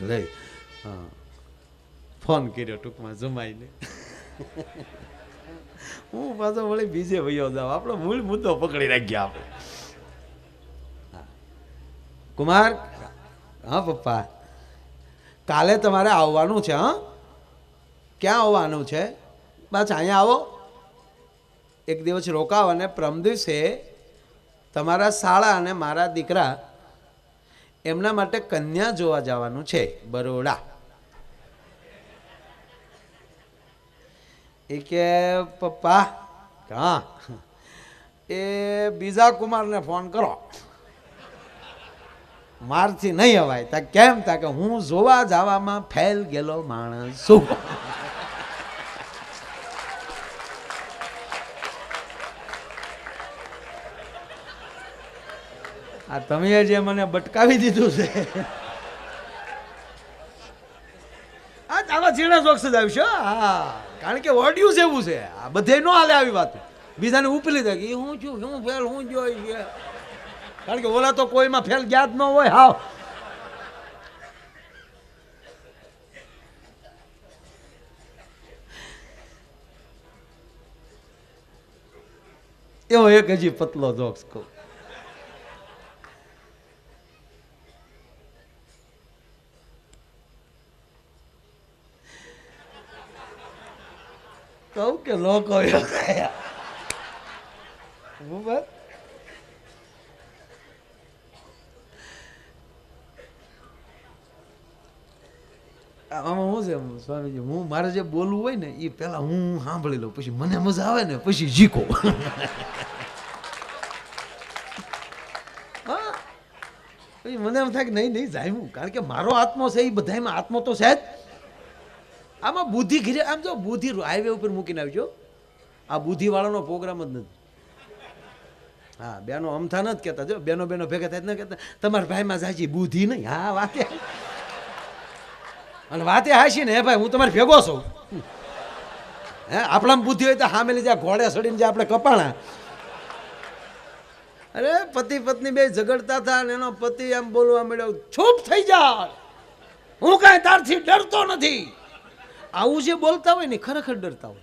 લઈ હા. ફોન કર્યો ટૂંકમાં જમાઈને. હું પાછો વળી બીજે વયો જાવ આપણો મૂળ મુદ્દો પકડી રાખ્યા આપણે. કુમાર? હા, પપ્પા. કાલે તમારે આવવાનું છે, હા? ક્યાં આવવાનું છે? બસ અહીંયા આવો. એક દિવસ રોકાવ અને પ્રમ દિવસે તમારા શાળા અને મારા દીકરા એમના માટે કન્યા જોવા જવાનું છે, બરોડા. એ કે, પપ્પા, હા. એ બીજા કુમારને ફોન કરો. મારથી નહીં અવાય. તા કેમ? તા કે હું જોવા જવામાં ફેલ ગયેલો માણસ છું. આ તમે જે મને બટકાવી દીધું છે. આ આવા ઝીણા જોક્સ જ આવશે હો. હા. કારણ કે ઓડિયું છે એવું છે. આ બધે ન હાલે આવી વાત. બીજાને ઉપલી દે કે હું છું, હું ફેલ, હું જોઈ છે. કારણ કે ઓલા તો કોઈમાં ફેલ જ્ઞાત ન હોય, હાવ. એવો એક હજી પતલો જોક્સ કહું. કહું કે લોકો આમાં શું છે સ્વામીજી હું મારે જે બોલવું હોય ને એ પેલા હું સાંભળી લઉં પછી મને મજા આવે ને પછી હા પછી મને એમ થાય કે નહીં નહીં જાય કારણ કે મારો આત્મો છે એ બધામાં આત્મો તો છે જ આમાં બુદ્ધિ ઘીરે, આમ જો બુદ્ધિ હાઈવે ઉપર મૂકીને આવજો. આ બુદ્ધિવાળાનો પ્રોગ્રામ જ નથી. હા, બેનો અમથા નથી કહેતા. જો, બેનો બેનો ભેગા થાય ન કહેતા. તમારા ભાઈમાં જાજી બુદ્ધિ નહીં. હા, વાતે. અને વાતે હાશી ને, હે ભાઈ, હું તમારે ભેગો છું. હે, આપણામાં બુદ્ધિ હોય તો હામેલી જ્યાં ઘોડે સડીને જે આપણે કપાણા. અરે, પતિ પત્ની બે ઝઘડતા હતા અને એનો પતિ એમ બોલવા મળ્યો છૂપ થઈ જા. હું કાંઈ તારથી ડરતો નથી. આવું જે બોલતા હોય ને, ખરેખર ડરતા હોય.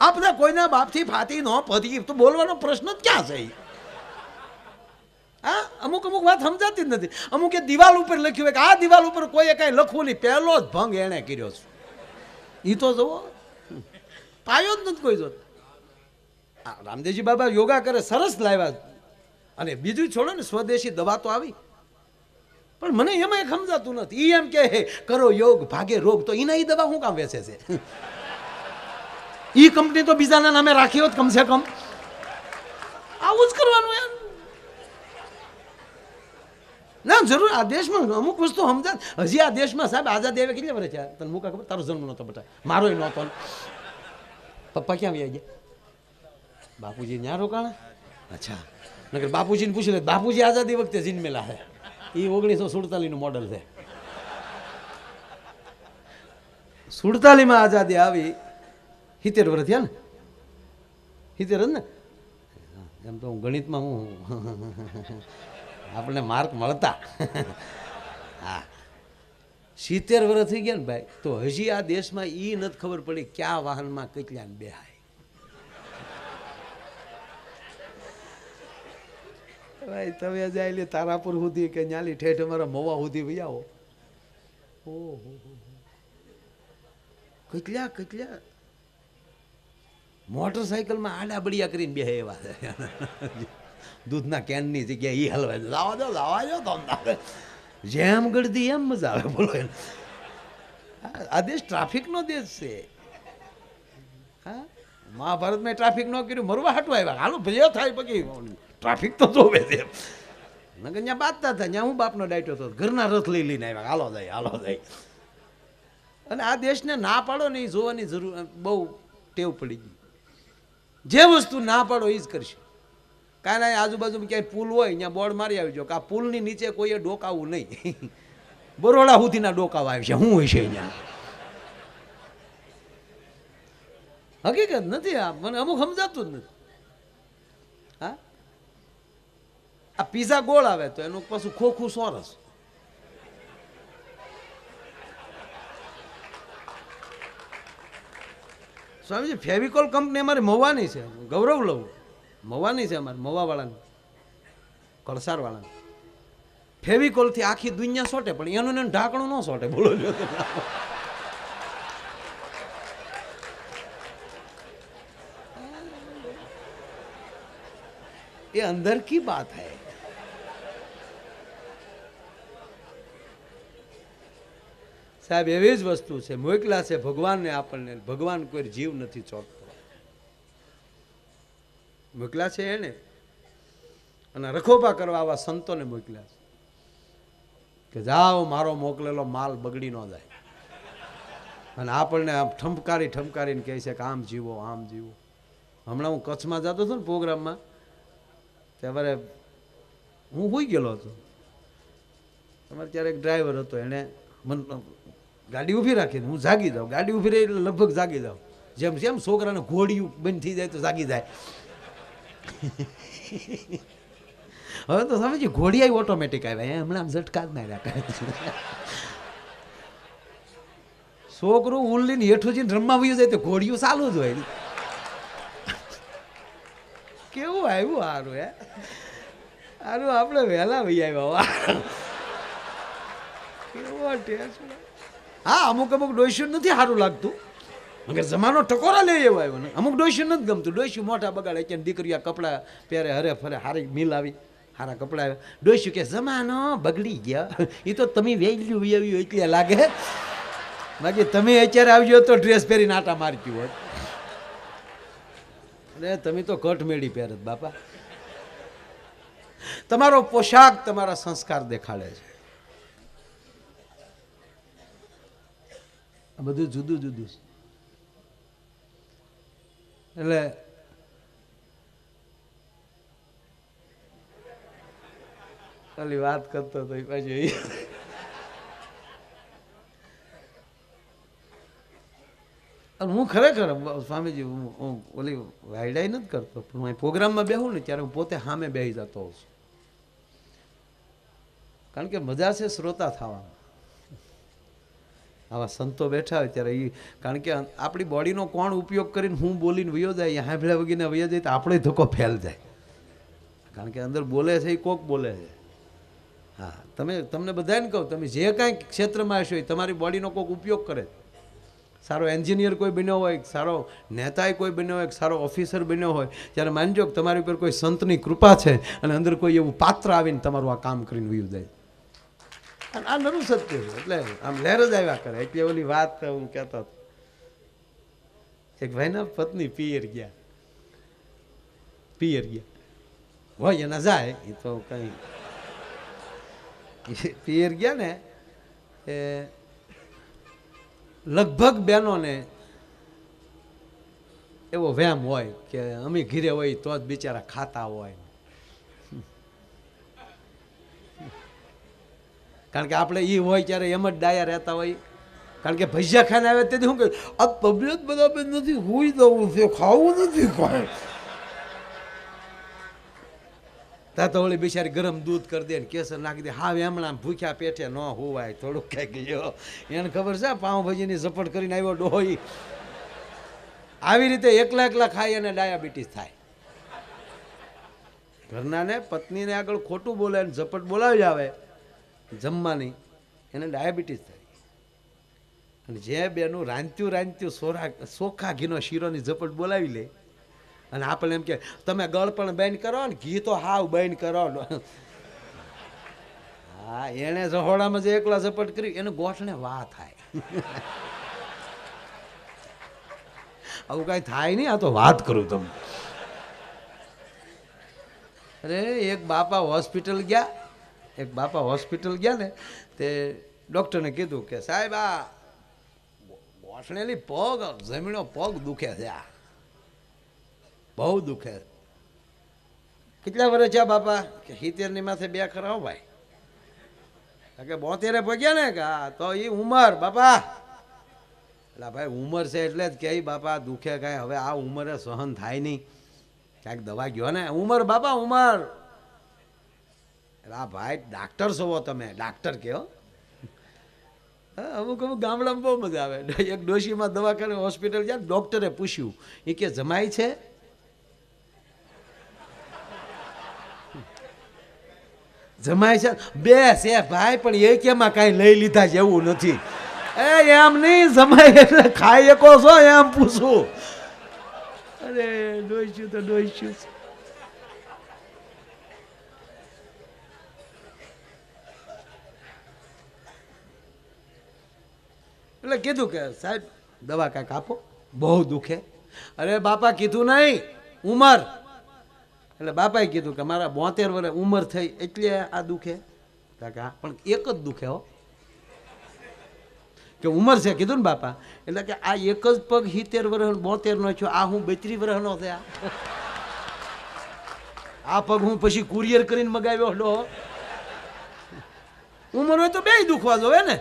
આપણે કોઈના બાપથી ફાતી ન પતી તો બોલવાનો પ્રશ્ન જ ક્યાં છે? હા, અમુક અમુક વાત સમજાતી જ નથી. અમુક એ દિવાલ ઉપર લખ્યું હોય કે આ દિવાલ ઉપર કોઈએ કાંઈ લખવું નહીં. પહેલો જ ભંગ એણે કર્યો છે. એ તો જુઓ. પાયો જ નથી કોઈ જોત. આ રામદેવજી બાબા યોગા કરે, સરસ લાવ્યા. અને બીજું છોડો ને, સ્વદેશી દવા તો આવી. પણ મને એમાં સમજાતું નથી. એ એમ કે હે, કરો યોગ ભાગે રોગ. તો એના એ દવા શું કામ વેચે છે? એ કંપની તો બીજાના નામે રાખી હોત કમસે કમ. આવું જ કરવાનું યાર ના જરૂર આ દેશમાં અમુક વસ્તુ સમજા હજી આ દેશમાં સાહેબ આઝાદી આવે કેટલી વર્ષ? છે તને મૂકા ખબર? તારો જન્મ નહોતો બટા. મારો નહોતો. પપ્પા ક્યાં વ્યા ગયા? બાપુજી ન્યા રોકાણા? અચ્છા. નકર બાપુજીને પૂછી લે બાપુજી આઝાદી વખતે જન્મેલા છે એ ઓગણીસો સુડતાલીસનું મોડલ છે. સુડતાલીસમાં આઝાદી આવી, સિત્તેર વર્ષ થયા ને? સિત્તેર જ ને? એમ તો હું ગણિતમાં હું આપણને માર્ક મળતા. હા. સિત્તેર વર્ષ થઈ ગયા ને ભાઈ, તો હજી આ દેશમાં એ નથી ખબર પડી કયા વાહનમાં કેટલા બેહાય. ભાઈ, તમે જાય લે તારાપુર સુધી કે ન્યાલી ઠેઠ અમારા મોવા સુધી ભાઈ આવો. ઓહો કેટલા કેટલા? મોટરસાયકલમાં આડા બળિયા કરીને બે એવા દૂધના કેનની જગ્યાએ એ હલવાય લાવા દો લાવા દો તો જેમ ગળદી એમ મજા આવે, બોલો. આ દેશ ટ્રાફિકનો દેશ છે. હા? મહાભારતમાં ટ્રાફિક ન કર્યું, મરવા હાટું આવ્યા. હાલો ભલે થાય પછી. ટ્રાફિક તો જોવે છે. નગર ત્યાં બાંધતા હતા ત્યાં હું બાપનો ડાયટો હતો. ઘરના રથ લઈ લઈને આવ્યા હાલો જાય હાલો જાય. અને આ દેશને ના પાડો ને એ જોવાની જરૂર બહુ ટેવ પડી ગઈ. જે વસ્તુ ના પાડો એ જ કરશે. કાંઈ ના આજુબાજુ ક્યાંય પુલ હોય, ત્યાં બોર્ડ મારી આવજો, કે આ પુલની નીચે કોઈએ ડોકાવું નહીં. બરોડા સુધીના ડોકાવા આવશે શું હોય છે અહીંયા. હકીકત નથી આ, મને અમુક સમજાતું જ નથી. આ પીઝા ગોળ આવે તો એનું પાછું ખોખું સોરસ સ્વામીજી ફેવિકોલ કંપની અમારે મવાની છે ગૌરવ લઉં મવાની છે અમારે મવાવાળાની કળસારવાળાની ફેવિકોલથી આખી દુનિયા સોટે પણ એનું એને ઢાંકણું ન સોટે બોલો જો ये अंदर की बात है સાહેબ, એવી જ વસ્તુ છે. મોકલા છે ભગવાનને આપણને. ભગવાન કોઈ જીવ નથી ચોંટતો. મોકલા છે એને? અને રખોપા કરવા આવા સંતોને મોકલ્યા છે. કે જાઓ, મારો મોકલેલો માલ બગડી ન જાય. અને આપણને આમ ઠમકારી ઠમકારીને કહે છે કે આમ જીવો આમ જીવો. હમણાં હું કચ્છમાં જતો હતો ને પ્રોગ્રામમાં, ત્યારે હું હોઈ ગયેલો હતો. તમારે ત્યારે એક ડ્રાઈવર હતો. એણે મન ગાડી ઊભી રાખીને હું જાગી જાઉં. ગાડી ઊભી રહી એટલે લગભગ જાગી જાઉં. જેમ જેમ છોકરાને ઘોડિયું બંધ થઈ જાય તો જાગી જાય. હવે તો સમજી ઘોડિયા ઓટોમેટિક આવ્યા. હમણાં આમ ઝટકા જ ના રાખાય છોકરું ઉલ્લીને હેઠું જઈને રમવા વયું જાય તો ઘોડિયું ચાલુ જ હોય. કેવું આવ્યું સારું હે? સારું આપણે વહેલા વહી આવ્યા. કેવો ટેસ્ટ. હા, અમુક અમુક ડોસ્યું નથી સારું લાગતું. મગર જમાનો ટકોરા લઈ એવો આવ્યો ને. અમુક ડોસ્યું નથી ગમતું. ડોસ્યું મોટા બગાડે કે દીકરીઓ કપડાં પહેરે, હરે ફરે, હારી મિલ આવી હારા કપડાં ડોસ્યું કે જમાનો બગડી ગયા. એ તો તમે વેલ્યુ આવ્યું એટલે લાગે. બાકી તમે અત્યારે આવજો તો ડ્રેસ પહેરીને આટા મારતી હોત અને તમે તો કટ મેળી પહેરત બાપા. તમારો પોશાક તમારા સંસ્કાર દેખાડે છે. આ બધું જુદું જુદું છે. એટલે ખાલી વાત કરતો તો પાછી અને હું ખરેખર સ્વામીજી, હું ઓલી વાયડાઈ નથી કરતો, પણ હું પ્રોગ્રામમાં બેહું ને ત્યારે હું પોતે સામે બેસી જતો હોઉં છું. કારણ કે મજા છે શ્રોતા થવામાં આવા સંતો બેઠા હોય ત્યારે એ કારણ કે આપણી બોડીનો કોણ ઉપયોગ કરીને હું બોલીને વયો જાય હાંભળ્યા વગીને વયો જાય, તો આપણે ધોકો ફેલ જાય. કારણ કે અંદર બોલે છે એ કોક બોલે છે. હા, તમે, તમને બધાને કહું, તમે જે કાંઈ ક્ષેત્રમાં હશો, એ તમારી બોડીનો કોઈક ઉપયોગ કરે. સારો એન્જિનિયર કોઈ બન્યો હોય, સારો નેતાએ કોઈ બન્યો હોય, સારો ઓફિસર બન્યો હોય, ત્યારે માનજો કે તમારી ઉપર કોઈ સંતની કૃપા છે અને અંદર કોઈ એવું પાત્ર આવીને તમારું આ કામ કરીને વયું જાય. અને આ નરું સત્ય છે, એટલે આમ લહેર જ આવ્યા કરે. એટલે ઓલી વાત હું કહેતો હતો. એક ભાઈના પત્ની પિયર ગયા. પિયર ગયા. હોય એના જાય, એ તો કંઈ પિયર ગયા ને, એ લગભગ બહેનોને એવો વહેમ હોય કે અમે ઘીરે હોય તો જ બિચારા ખાતા હોય. કારણ કે આપણે એ હોય ત્યારે એમ જ ડાયા રહેતા હોય. કારણ કે ભજીયા ખાને આવે તેથી શું કહે, આ તબિયત બધા બેન નથી, હોઈ જવું છે, ખાવું નથી કોઈ. ત્યાં તો વળી બિચારી ગરમ દૂધ કરી દે ને કેસર નાખી દે. હા એમણા ભૂખ્યા પેટે ન હોવાય, થોડુંક કંઈક ગયો એને ખબર છે પાઉંભાજીની ઝપટ કરીને આવ્યો ડોહી. આવી રીતે એકલા એકલા ખાય અને ડાયાબિટીસ થાય. ઘરનાને પત્નીને આગળ ખોટું બોલે ને ઝપટ બોલાવી આવે. જમવાની, એને ડાયાબિટીસ થાય. અને જે બેનું રાંધ્યું રાંધ્યું સોરા, સોખા ઘીનો શીરોની ઝપટ બોલાવી લે, અને આપણે એમ કે, તમે ગળ પણ બંધ કરો ને, ઘી તો હાવ બેન કરો. હા, એણે ઝહોડામાં જે એકલા ઝપટ કરી એને ગોઠણે વાહ થાય. આવું કાંઈ થાય નહીં, આ તો વાત કરું તમે અરે, એક બાપા હોસ્પિટલ ગયા એક બાપા હોસ્પિટલ ગયા ને, તે ડૉક્ટરને કીધું કે, સાહેબ, આ ઘોસણેલી પગ, જમીનો પગ દુખે છે આ. બહુ દુખે. કેટલા વર્ષ છે બાપા? કે સિત્તેરની માથે બે ખરા ભાઈ. કે બોતેરે પગ્યા ને, કે હા તો એ ઉંમર, બાપા. એટલે ભાઈ ઉંમર છે એટલે જ કે બાપા દુખે કાંઈ, હવે આ ઉંમરે સહન થાય નહીં. ક્યાંક દવા ગયો ને, ઉંમર બાપા, ઉંમર. આ ભાઈ ડાક્ટર છો તમે ડાક્ટર કહો અમુક અમુક ગામડામાં બહુ મજા આવે. એક ડોશીમાં દવાખાને હોસ્પિટલ ગયા ડૉક્ટરે પૂછ્યું એ કે જમાય છે? જમાય છે. બે છે ભાઈ, પણ એ કેમાં કાંઈ લઈ લીધા જેવું નથી. એ એમ નહીં જમાય એટલે ખાઈ શકો છો એમ પૂછું. અરે ડોઈશું તો ડોસ્યું એટલે કીધું કે, સાહેબ, દવા કાંઈક આપો. બહુ દુખે. અરે બાપા, કીધું નહીં. ઉંમર. એટલે બાપાએ કીધું કે, મારા બોતેર વર્ષ ઉંમર થઈ એટલે આ દુખે. કાકા પણ એક જ દુખે હો. કે ઉંમર છે, કીધું ને બાપા. એટલે કે, આ એક જ પગ સિત્તેર વર્ષ બોતેર નો છું આ હું બેત્રી વર્ષનો થયા. આ પગ હું પછી કુરિયર કરીને મગાવ્યો હલો ઉંમર હોય તો બે દુખવા જોવે ને?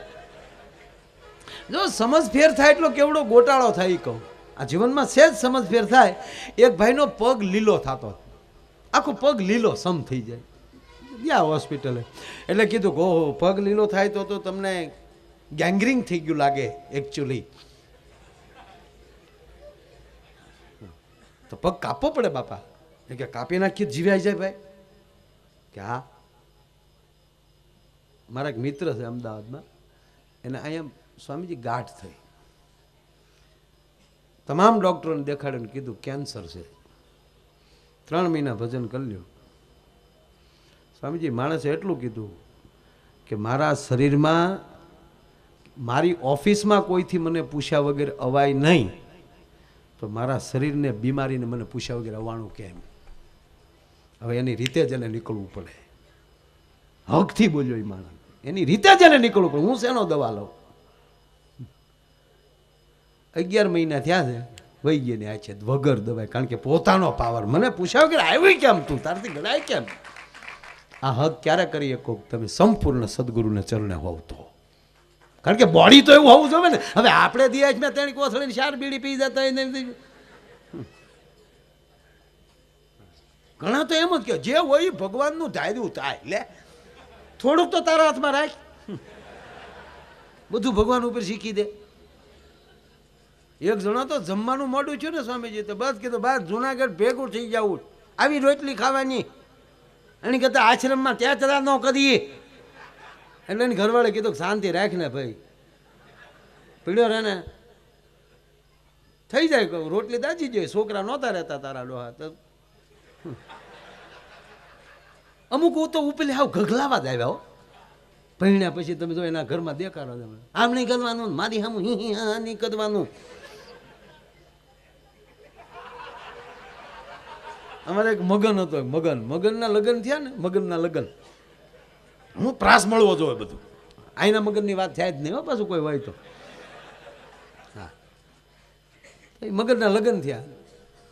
જો સમજ ફેર થાય એટલો કેવડો ગોટાળો થાય એ કહું. આ જીવનમાં સહેજ સમજ ફેર થાય. એક ભાઈનો પગ લીલો થતો. આખો પગ લીલો સમ થઈ જાય. ગયા હોસ્પિટલે. એટલે કીધું કે, ઓહો, પગ લીલો થાય તો તો તમને ગેંગરિંગ થઈ ગયું લાગે એકચ્યુઅલી તો પગ કાપવો પડે બાપા. કે, કાપી નાખીએ, જીવાઈ જાય ભાઈ. કે, હા. મારા એક મિત્ર છે અમદાવાદમાં. એને અહીંયા સ્વામીજી ગાંઠ થઈ. તમામ ડૉક્ટરોને દેખાડીને કીધું, કેન્સર છે. ત્રણ મહિના ભજન કરી લ્યો સ્વામીજી માણસે એટલું કીધું કે, મારા શરીરમાં, મારી ઓફિસમાં કોઈથી મને પૂછ્યા વગર અવાય નહીં, તો મારા શરીરને બીમારીને મને પૂછ્યા વગર અવાણું કેમ? હવે એની રીતે જ એને નીકળવું પડે. હકથી બોલ્યો એ માણસ. એની રીતે જ એને નીકળવું પડે. હું શેનો દવા લઉં? અગિયાર મહિના થયા છે. વહી ગઈ ને આ છે વગર દવાઈ. કારણ કે પોતાનો પાવર. મને પૂછાવ કે આવી કેમ તું? તારથી ગણાય કેમ? આ હક ક્યારે કરી શકો? તમે સંપૂર્ણ સદગુરુને ચરણે હોવ તો. કારણ કે બોડી તો એવું હોવું જોઈએ ને. હવે આપણે દિયા મેં તેણી કોથળીને ચાર બીડી પી જતા ઘણા તો એમ જ કે જે હોય ભગવાનનું ધાર્યું થાય. લે, થોડુંક તો તારા હાથમાં રાખ. બધું ભગવાન ઉપર શીખી દે. એક જણો તો જમવાનું મોડું છે ને, સ્વામીજી, તો બસ કીધું, બસ, જુનાગઢ ભેગું થઈ જવું આવી રોટલી ખાવાની. એની કહેતા આશ્રમમાં ત્યાં ચરા ન કરીએ. એટલે એની ઘરવાળે કીધું, શાંતિ રાખ ને ભાઈ. પીડ્યો રહે ને, થઈ જાય રોટલી દાજી જાય છોકરા નહોતા રહેતા તારા ડોહા તો. અમુક તો ઉપલે આવ ગગલાવા જ આવ્યા હો. ભણ્યા પછી તમે જો એના ઘરમાં દેખાડો તમે. આમ નહીં કરવાનું, મારી સામું હિ હી હા નહીં કરવાનું. અમારે એક મગન હતો મગન. મગનના લગ્ન થયા ને મગનના લગ્ન. હું પ્રાસ મળવો જોઈએ બધું. આઈના મગનની વાત થાય જ નહીં હો પાછું કોઈ હોય તો. હા. એ મગનના લગ્ન થયા.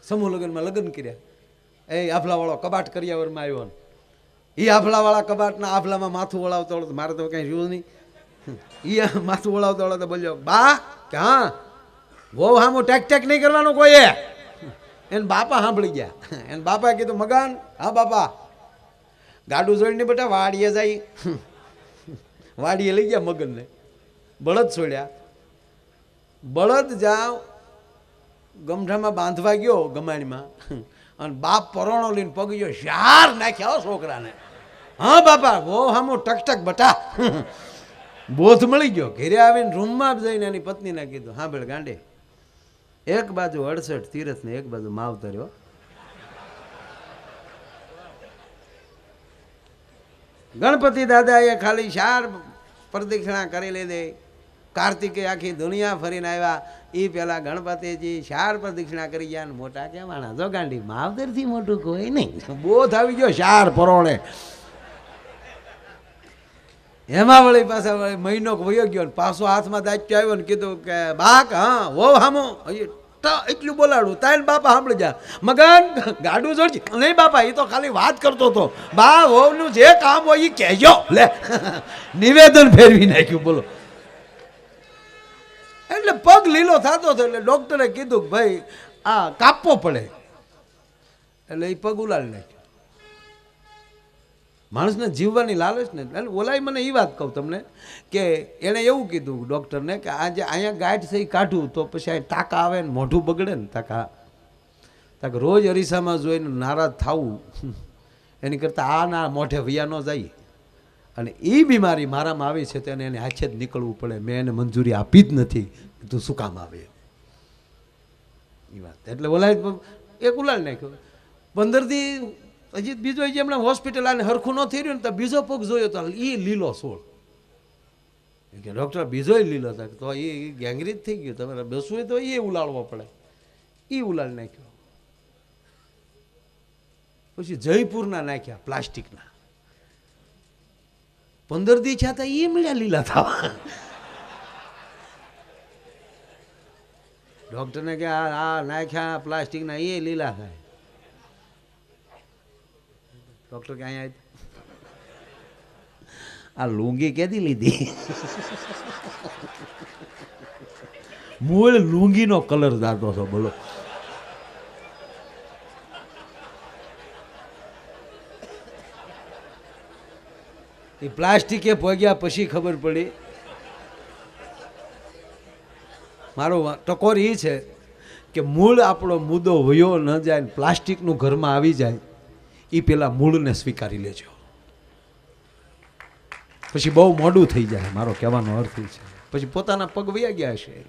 સમૂહ લગ્નમાં લગ્ન કર્યા. એ આફલાવાળો કબાટ કરિયાવરમાં આવ્યો ને. એ આફલાવાળા કબાટના આફલામાં માથું વળાવતો વળાવતો મારે તો કાંઈ રહ્યું નહીં. એ માથું વળાવતો વળાવતો બોલ્યો બા કે હા વહુ હામું ટેક ટેક નહીં કરવાનું કોઈએ એને બાપા સાંભળી ગયા. એને બાપાએ કીધું, મગન, હા બાપા. ગાડું જોઈને બેટા વાડીએ જાય. વાડીએ લઈ ગયા મગનને. બળદ છોડ્યા. બળદ જાવ ગમઠામાં બાંધવા ગયો ગમાણીમાં. અને બાપ પરોણો લઈને પગ ગયો શાર નાખ્યા છોકરાને. હા બાપા બહુ હામો ટક ટક બટા. બોધ મળી ગયો. ઘેરે આવીને રૂમમાં જઈને એની પત્નીને કીધું, હા ભેળ ગાંડે. એક બાજુ અડસઠ તીરથ ને એક બાજુ માવતર્યો ગણપતિ દાદાએ ખાલી ચાર પ્રદક્ષિણા કરી લીધી. કાર્તિકે આખી દુનિયા ફરીને આવ્યા. એ પેલા ગણપતિજી ચાર પ્રદક્ષિણા કરી ગયા મોટા કહેવાના, જો ગાંડી માવતરથી મોટું કોઈ નહીં. બોધ આવી ગયો ચાર પરોણે. એમાં વળી પાછા વળી મહિનો વયો ગયો ને પાછો હાથમાં દાચ્યો આવ્યો ને કીધું કે, બાક, હા વો હામો. એટલું બોલાડું. તાઈને બાપા સાંભળી જા. મગન, ગાડું જોડજે. નહીં બાપા એ તો ખાલી વાત કરતો હતો. બા, વહુનું જે કામ હોય એ કહેજો. લે. નિવેદન ફેરવી નાખ્યું, બોલો. એટલે પગ લીલો થતો હતો એટલે ડૉક્ટરે કીધું કે, ભાઈ, આ કાપવો પડે. એટલે એ પગ ઉલાડી નાખ્યો. માણસને જીવવાની લાલચ ને એટલે ઓલાય મને એ વાત કહું તમને કે એણે એવું કીધું ડૉક્ટરને કે આજે અહીંયા ગાંઠ થઈ કાઢું, તો પછી આ તાકા આવે ને મોઢું બગડે ને તાકા તાકે રોજ અરીસામાં જોઈને નારાજ થવું. એની કરતાં આ ના મોઢે વૈયા ન જાય. અને એ બીમારી મારામાં આવી છે તેને એને હાથે જ નીકળવું પડે. મેં એને મંજૂરી આપી જ નથી. તું શું કામ આવે? એ વાત. એટલે ઓલા એક ઉલાળ નાખ્યો પંદર દી હજી બીજો જે હમણાં હોસ્પિટલ આને હરખું ન થઈ રહ્યું ને તો બીજો પગ જોયો તો એ લીલો સોળ કે ડૉક્ટર બીજો લીલો થાય તો એ ગેંગરીજ થઈ ગયું. તમારે બેસવું તો એ ઉલાળવો પડે. એ ઉલાળી નાખ્યો. પછી જયપુરના નાખ્યા પ્લાસ્ટિકના. પંદર દી હતા એ મળ્યા લીલા થવા. ડૉક્ટરને કે આ નાખ્યા પ્લાસ્ટિકના એ લીલા થાય. ડૉક્ટર કે અહીંયા આ લુંગી કેદી લીધી? મૂળ લુંગીનો કલર જાતો છો, બોલો. એ પ્લાસ્ટિકે ભોગ્યા પછી ખબર પડી. મારો ટકોર એ છે કે મૂળ આપણો મુદ્દો વયો ન જાય પ્લાસ્ટિકનું ઘરમાં આવી જાય. એ પેલા મૂળને સ્વીકારી લેજો. પછી બહુ મોડું થઈ જાય, મારો કહેવાનો અર્થ છે. પછી પોતાના પગ વયા ગયા છે.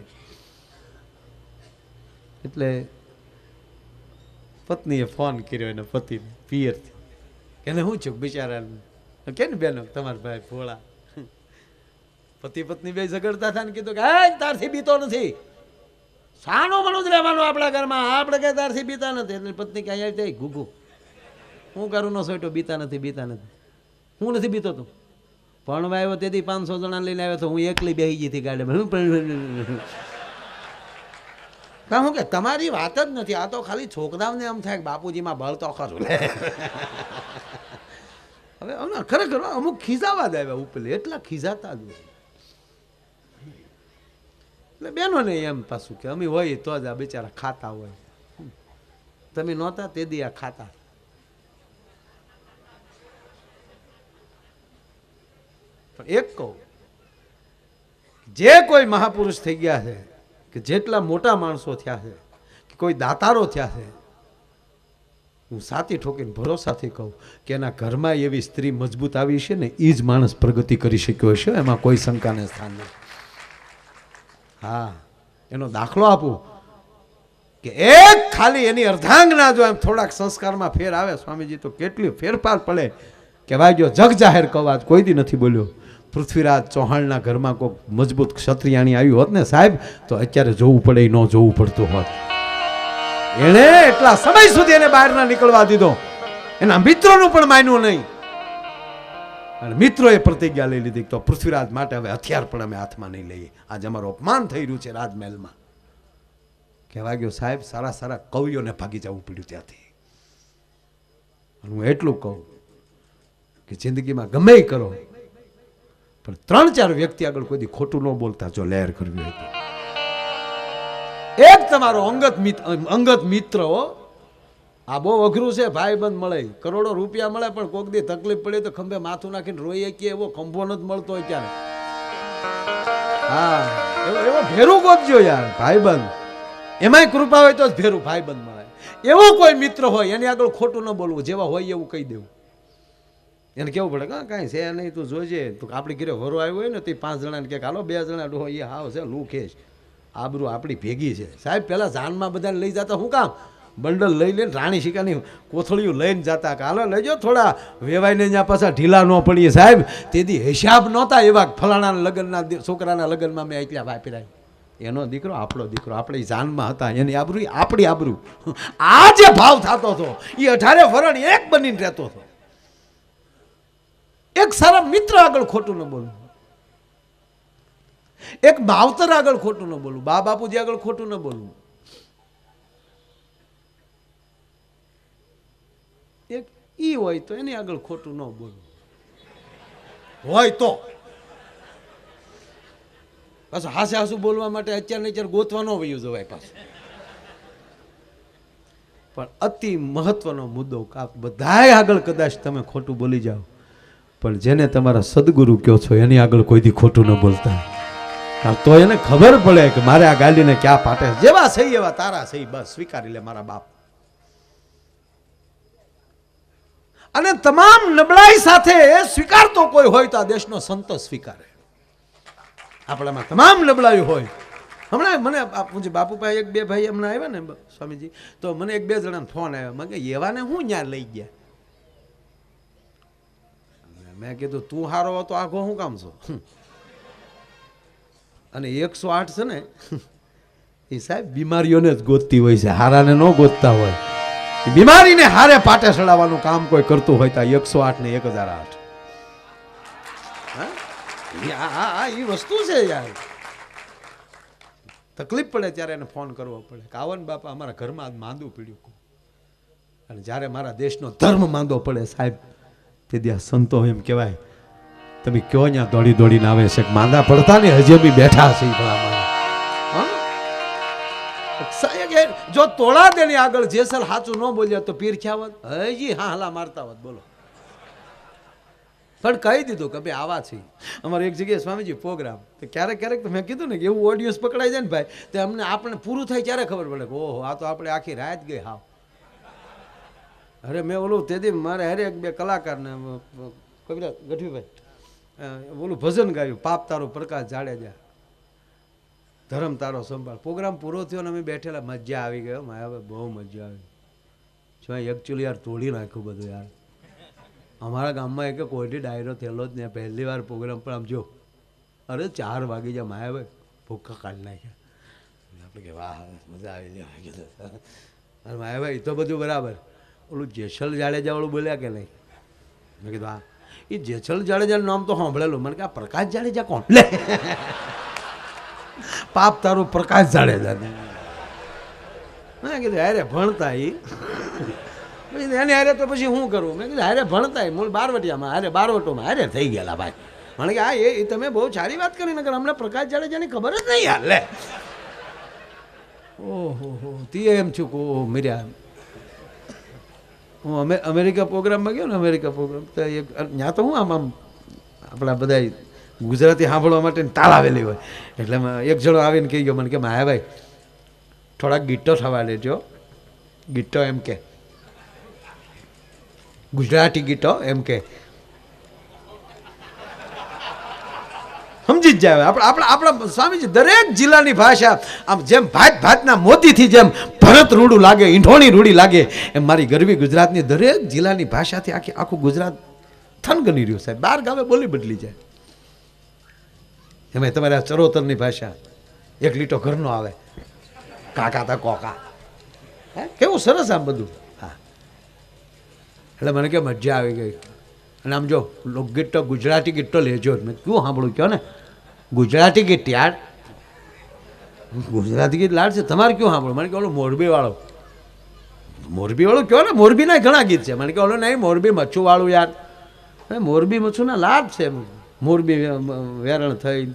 એટલે પત્નીએ ફોન કર્યો એને પતિને પિયરથી. એને શું છું બિચારાને? કે ને બેનો? તમારા ભાઈ ભોળા. પતિ પત્ની બે ઝઘડતા હતા ને કીધું કે, હે, તારથી બીતો નથી. સાનો મણું જ રહેવાનું આપણા ઘરમાં. આપણે કઈ તારથી બીતા નથી. એટલે પત્ની ક્યાં આવી જાય ઘૂઘુ હું કરું નો સોયટો બીતા નથી બીતા નથી. હું નથી બીતો તું. ભણવા આવ્યો તેથી પાંચસો જણા લઈને આવ્યો તો હું એકલી બેહી ગઈ હતી ગાડીમાં કાં હું કે, તમારી વાત જ નથી. આ તો ખાલી છોકરાઓને એમ થાય બાપુજીમાં બળ તો ખરું. લે. હવે હમણાં ખરેખર અમુક ખીજાવા જ આવ્યા ઉપર એટલા ખીજાતા જ હોય એટલે બેનો ને એમ પાછું કે અમે હોય તો જ આ બિચારા ખાતા હોય. તમે નહોતા, તે દી આ ખાતા પણ એક કહું, જે કોઈ મહાપુરુષ થઈ ગયા છે, કે જેટલા મોટા માણસો થયા છે, કે કોઈ દાતારો થયા છે, હું સાથી ઠોકીને ભરોસાથી કહું કે એના ઘરમાં એવી સ્ત્રી મજબૂત આવી છે ને એ જ માણસ પ્રગતિ કરી શક્યો હશે, એમાં કોઈ શંકાને સ્થાન નથી હા, એનો દાખલો આપું, કે એક ખાલી એની અર્ધાંગના જો એમ થોડાક સંસ્કારમાં ફેર આવે, સ્વામીજી તો કેટલી ફેરફાર પડે કે ભાઈ જો જગ જાહેર કવાજ કોઈ દી નથી બોલ્યો. પૃથ્વીરાજ ચૌહાણના ઘરમાં કોઈ મજબૂત ક્ષત્રિયાણી આવ્યું હોત ને સાહેબ, તો અત્યારે જોવું પડે ન જોવું પડતું હોત. એણે એટલા સમય સુધી એને બહાર ના નીકળવા દીધો. એના મિત્રોનું પણ માન્યું નહીં. અને મિત્રોએ પ્રતિજ્ઞા લઈ લીધી તો પૃથ્વીરાજ માટે હવે હથિયાર પણ અમે હાથમાં નહીં લઈએ. આજે અમારું અપમાન થઈ રહ્યું છે રાજમહેલમાં. કહેવા ગયો, સાહેબ, સારા સારા કવિઓને ભાગી જવું પડ્યું ત્યાંથી. હું એટલું કહું કે જિંદગીમાં ગમે કરો. પણ ત્રણ ચાર વ્યક્તિ આગળ કોઈ ખોટું ન બોલતા, જો લહેર કરવી હોય એક તમારો અંગત મિત્ર અંગત મિત્ર આ બહુ અઘરું છે ભાઈ બંધ મળે, કરોડો રૂપિયા મળે, પણ કોક દી તકલીફ પડે તો ખંભે માથું નાખીને રોઈ કે એવો ખંભો ન મળતો હોય ક્યારે હા, એવો એવો ભેરું ગોતજો યાર ભાઈ બંધ એમાંય કૃપા હોય તો જ ભેરું ભાઈ બંધ મળે. એવો કોઈ મિત્ર હોય, એની આગળ ખોટું ન બોલવું, જેવા હોય એવું કહી દેવું. એને કેવું પડે કે કાંઈ છે નહીં, તું જોજે. તું આપણી ઘરે વરો આવ્યો હોય ને, તે પાંચ જણાને કે, હાલો, બે જણા ડોહો એ હાવ છે, લૂ ખેશ આબરૂ આપણી ભેગી છે. સાહેબ પહેલાં જાનમાં બધાને લઈ જતા શું કામ? બંડલ લઈ લઈને રાણી શિકાની કોથળીઓ લઈને જતા કે, હાલો લેજો થોડા. વેવાઈને ત્યાં પાછા ઢીલા ન પડીએ, સાહેબ. તેથી હિસાબ નહોતા એવા ફલાણાના લગ્નના છોકરાના લગ્નમાં મેં એટલા વાપર્યા. એનો દીકરો, આપણો દીકરો, આપણે જાનમાં હતા. એની આબરૂ આપણી આબરૂ. આ જે ભાવ થતો હતો એ અઢારે વરણ એક બનીને રહેતો હતો. એક સારા મિત્ર આગળ ખોટું ન બોલવું એક માવતર આગળ ખોટું ન બોલવું બા બાપુજી આગળ ખોટું ન બોલવું એક ઈ હોય તો એની આગળ ખોટું ન બોલવું હોય તો. પાછું હાસે હાસું બોલવા માટે અત્યારે ને અત્યારે ગોતવાનો વયું જવાય પાછું. પણ અતિ મહત્વનો મુદ્દો આ બધાય આગળ કદાચ તમે ખોટું બોલી જાઓ. પણ જેને તમારા સદગુરુ કહો છો, એની આગળ કોઈથી ખોટું ન બોલતા. તો એને ખબર પડે કે મારે આ ગાડીને ક્યાં પાટે જેવા સહી એવા, તારા સહી બસ, સ્વીકારી લે મારા બાપ. અને તમામ નબળાઈ સાથે સ્વીકારતો કોઈ હોય તો આ દેશનો સંત સ્વીકારે. આપણામાં તમામ નબળાઈ હોય. હમણાં મને પૂછે બાપુભાઈ, એક બે ભાઈ હમણાં આવ્યા ને સ્વામીજી, તો મને એક બે જણાનો ફોન આવ્યો. કે એવાને હું ત્યાં લઈ ગયા? મેં કીધું, તું હારો હતો આખો શું કામ છો? અને એકસો આઠ છે ને, એ સાહેબ બીમારીઓને જ ગોતતી હોય છે, હારાને ન ગોતતા હોય. બીમારીને હારે પાટે ચડાવવાનું કામ કોઈ કરતું હોય તો એકસો આઠ ને એક હજાર આઠ. હા? એ વસ્તુ છે યાર. તકલીફ પડે ત્યારે એને ફોન કરવો પડે કાવન બાપા, અમારા ઘરમાં માંદું પીડ્યું. અને જ્યારે મારા દેશનો ધર્મ માંદો પડે સાહેબ તે ત્યાં સંતો એમ કહેવાય. તમે કયો ત્યાં દોડી દોડીને આવે છે માંદા પડતા ને, હજી બી બેઠા છે જો તોળા દેની આગળ જેસલ સાચું ન બોલ્યા તો પીર ખ્યાવત હજી હા, હલા મારતા હોત, બોલો. પણ કહી દીધું કે ભાઈ આવા છે અમારે એક જગ્યાએ સ્વામીજી પ્રોગ્રામ. તો ક્યારેક ક્યારેક તો મેં કીધું ને કે એવું ઓડિયન્સ પકડાઈ જાય ને ભાઈ, તો અમને આપણે પૂરું થાય ત્યારે ખબર પડે કે ઓહો, આ તો આપણે આખી રાત ગઈ, હાવ. અરે મેં ઓલું તેથી મારે હરે એક બે કલાકારને કવિરા ગઢવીભાઈ ઓલું ભજન ગાયું, પાપ તારો પ્રકાશ જાડેજા, ધર્મ તારો સંભાળ. પ્રોગ્રામ પૂરો થયો ને અમે બેઠેલા, મજા આવી ગયો મારે હવે બહુ મજા આવી. જો એકચ્યુઅલી યાર તોડી નાખ્યું બધું યાર. અમારા ગામમાં એક કોઈથી ડાયરો થયેલો જ નહીં પહેલી વાર પ્રોગ્રામ, પણ આમ જો, અરે ચાર વાગી જાય માયાભાઈ ભૂખા કાઢી નાખ્યા. આપણે કે વાહ, મજા આવી કીધું, અરે માયાભાઈ તો બધું બરાબર. ઓલું જેસલ જાડેજા વાળું બોલ્યા કે નહીં? મેં કીધું, હા. એ જેસલ જાડેજાનું નામ તો સાંભળેલું. મને કે, આ પ્રકાશ જાડેજા કોણ? લે. પાપ તારું પ્રકાશ જાડેજા મેં કીધું અરે ભણતા એ પછી એને હારે તો પછી શું કરું? મેં કીધું, હારે ભણતા. મૂળ બારવટિયામાં, હારે બારવટોમાં, હારે થઈ ગયેલા ભાઈ. મને કે, હા, એ તમે બહુ સારી વાત કરી. નગર અમને પ્રકાશ જાડેજાની ખબર જ નહીં હાલ લે. ઓહો હો તે એમ છું કો મીર્યા હું અમે અમેરિકા પ્રોગ્રામમાં ગયો ને, અમેરિકા પ્રોગ્રામ, તો એ ત્યાં તો હું આમ આમ આપણા બધા ગુજરાતી સાંભળવા માટે તાલ આવેલી હોય. એટલે એક જણો આવીને કહી ગયો મને કે માયાભાઈ થોડાક ગીટો થવા દેજો. ગીટો એમ કે. ગુજરાતી ગીતો એમ કે. સમજી જ જાય આપણે આપણા આપણા સ્વામીજી દરેક જિલ્લાની ભાષા આમ જેમ ભાત ભાતના મોતીથી જેમ ભરત રૂડું લાગે ઈંઠોણી રૂડી લાગે, એમ મારી ગરવી ગુજરાતની દરેક જિલ્લાની ભાષાથી આખી આખું ગુજરાત થનગની રહ્યું સાહેબ. બાર ગામે બોલી બદલી જાય. એમાં તમારે આ ચરોતરની ભાષા એક લીટો ઘરનો આવે. કાકા તા કોકા. કેવું સરસ આમ બધું. હા. એટલે મને કે મજા આવી ગઈ. અને આમ જો લોકગીત તો ગુજરાતી ગીત તો લેજો. મેં કયું સાંભળું કહો ને. ગુજરાતી ગીત યાર. ગુજરાતી ગીત લાડ છે? તમારે કયું સાંભળું મને કે ઓલો મોરબી વાળો મોરબી વાળો કયો ને? મોરબીના ઘણા ગીત છે. મને કે ઓલો નહીં, મોરબી મચ્છુ વાળું યાર મોરબી મચ્છુના લાડ છે. મોરબી વેરણ થઈ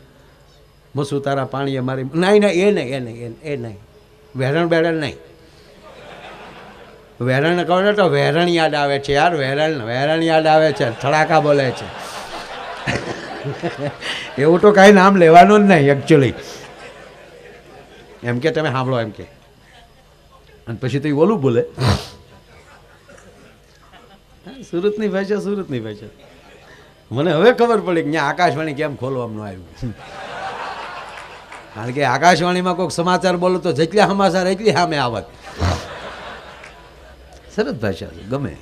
મસુ તારા પાણી અમારી, નહીં નહીં, એ નહીં એ નહીં એ નહીં. વેરણ બેરણ નહીં. વેરણ કહો ને તો વેરણ યાદ આવે છે યાર વેરણ વેરણ યાદ આવે છે થડાકા બોલે છે. એવું તો કાંઈ નામ લેવાનું જ નહીં એકચ્યુઅલી એમ કે તમે સાંભળો એમ કે. અને પછી તો એ બોલે. હા, સુરતની ભાષા સુરતની ભાષા. મને હવે ખબર પડી કે આકાશવાણી કેમ ખોલવામાં આવ્યું. કારણ કે આકાશવાણીમાં કોઈક સમાચાર બોલો તો જેટલા સમાચાર એટલી સામે આવત. સરસ ભાષા છે, ગમે.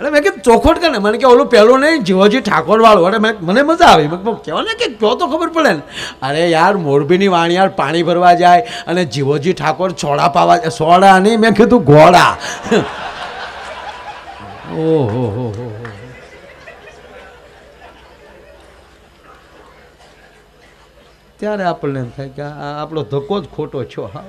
અરે મેં કીધું ચોખોટ કરે મને કે ઓલું પહેલું નહીં, જીવોજી ઠાકોર વાળું અરે મેં મને મજા આવી. મેં કહો ને કે કહો તો ખબર પડે ને. અરે યાર, મોરબીની વાણી યાર પાણી ભરવા જાય અને જીવોજી ઠાકોર છોડા પાવા સોડા નહીં? મેં કીધું, ઘોડા. ઓહો, હો હો ત્યારે આપણને એમ થાય કે આપણો ધક્કો જ ખોટો છો, હા.